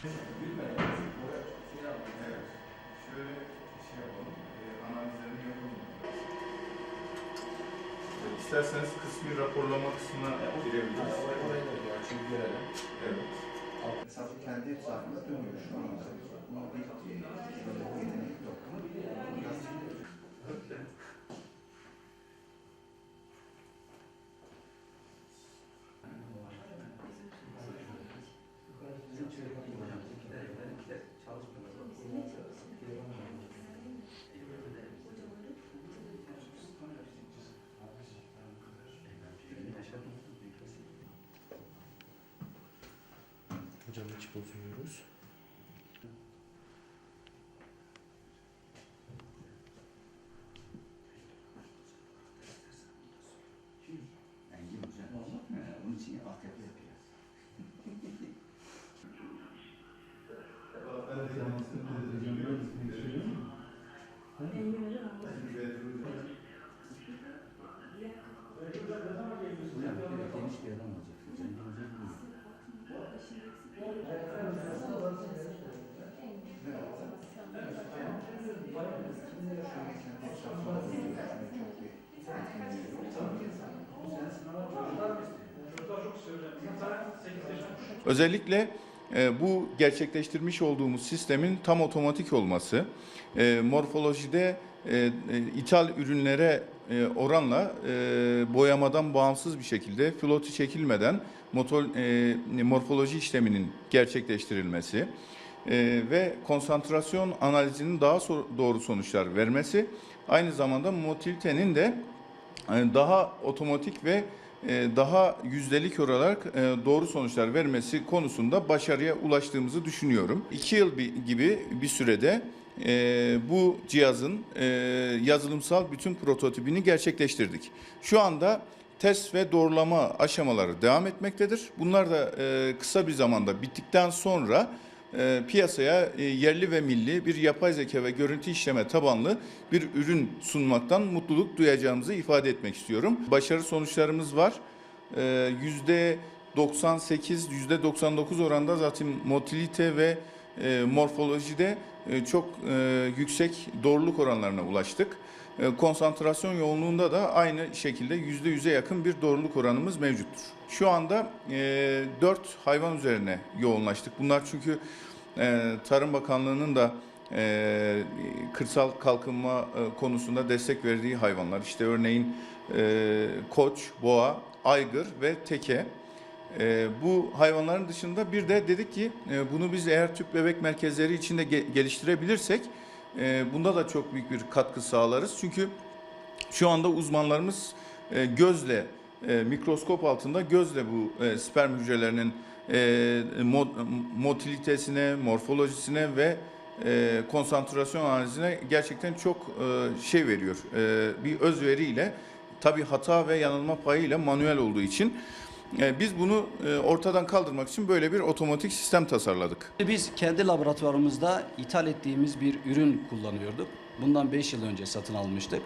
İsterseniz kısmi raporlama kısmına girebiliriz. Orayı da bir açayım görelim. Evet. Hesabı kendi etrafında dönüyor şu anda. Bunu bir yetenek yok. Hocam hiç bozmuyoruz. Engin hocam. Ee, Onun için altyapı yapıyoruz. Hocam böyle geniş bir adam olacaksınız. Engin hocam buyurun. Özellikle e, bu gerçekleştirmiş olduğumuz sistemin tam otomatik olması, e, morfolojide e, ithal ürünlere oranla boyamadan bağımsız bir şekilde flotu çekilmeden motor, morfoloji işleminin gerçekleştirilmesi ve konsantrasyon analizinin daha doğru sonuçlar vermesi, aynı zamanda motilitenin de daha otomatik ve daha yüzdelik olarak e, doğru sonuçlar vermesi konusunda başarıya ulaştığımızı düşünüyorum. İki yıl bi- gibi bir sürede e, bu cihazın e, yazılımsal bütün prototipini gerçekleştirdik. Şu anda test ve doğrulama aşamaları devam etmektedir. Bunlar da kısa bir zamanda bittikten sonra e, piyasaya e, yerli ve milli bir yapay zeka ve görüntü işleme tabanlı bir ürün sunmaktan mutluluk duyacağımızı ifade etmek istiyorum. Başarı sonuçlarımız var. E, Yüzde 98, yüzde 99 oranda zaten motilite ve morfolojide çok yüksek doğruluk oranlarına ulaştık. E, Konsantrasyon yoğunluğunda da aynı şekilde yüzde yüze yakın bir doğruluk oranımız mevcuttur. Şu anda e, 4 hayvan üzerine yoğunlaştık. Bunlar çünkü e, Tarım Bakanlığı'nın da e, kırsal kalkınma e, konusunda destek verdiği hayvanlar. İşte örneğin e, koç, boğa, aygır ve teke. E, bu hayvanların dışında bir de dedik ki e, bunu biz eğer tüp bebek merkezleri içinde ge- geliştirebilirsek e, bunda da çok büyük bir katkı sağlarız. Çünkü şu anda uzmanlarımız e, gözle, e, mikroskop altında gözle bu e, sperm hücrelerinin mo- motilitesine, morfolojisine ve konsantrasyon analizine gerçekten çok şey veriyor. E, bir özveriyle, tabii hata ve yanılma payıyla manuel olduğu için biz bunu e, ortadan kaldırmak için böyle bir otomatik sistem tasarladık. Biz kendi laboratuvarımızda ithal ettiğimiz bir ürün kullanıyorduk. Bundan 5 yıl önce satın almıştık.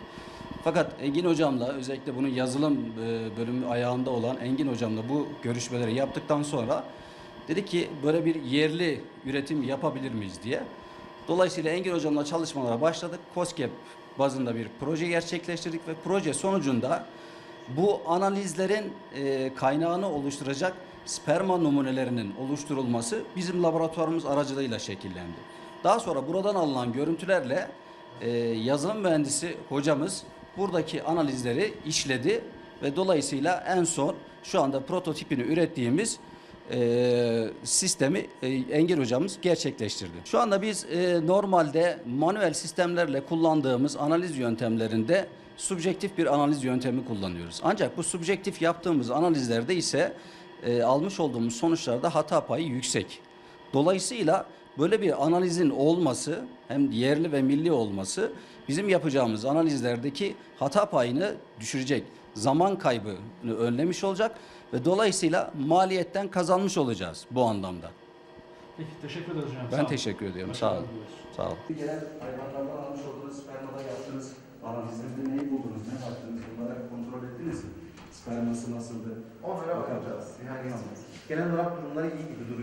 Fakat Engin Hocam'la özellikle bunun yazılım e, bölümü ayağında olan Engin Hocam'la bu görüşmeleri yaptıktan sonra dedi ki böyle bir yerli üretim yapabilir miyiz diye. Dolayısıyla Engin Hocam'la çalışmalara başladık. COSGAP bazında bir proje gerçekleştirdik ve proje sonucunda bu analizlerin e, kaynağını oluşturacak sperma numunelerinin oluşturulması bizim laboratuvarımız aracılığıyla şekillendi. Daha sonra buradan alınan görüntülerle e, yazılım mühendisi hocamız buradaki analizleri işledi ve dolayısıyla en son şu anda prototipini ürettiğimiz e, sistemi e, Engin hocamız gerçekleştirdi. Şu anda biz e, normalde manuel sistemlerle kullandığımız analiz yöntemlerinde subjektif bir analiz yöntemi kullanıyoruz. Ancak bu subjektif yaptığımız analizlerde ise e, almış olduğumuz sonuçlarda hata payı yüksek. Dolayısıyla böyle bir analizin olması hem yerli ve milli olması bizim yapacağımız analizlerdeki hata payını düşürecek. Zaman kaybını önlemiş olacak ve dolayısıyla maliyetten kazanmış olacağız bu anlamda. Peki teşekkür ederiz hocam. Ben teşekkür ediyorum. Sağ olun. Sağ olun. Gelen hayvanlardan almış olduğunuz spermada genel olarak durumları iyi gibi duruyor.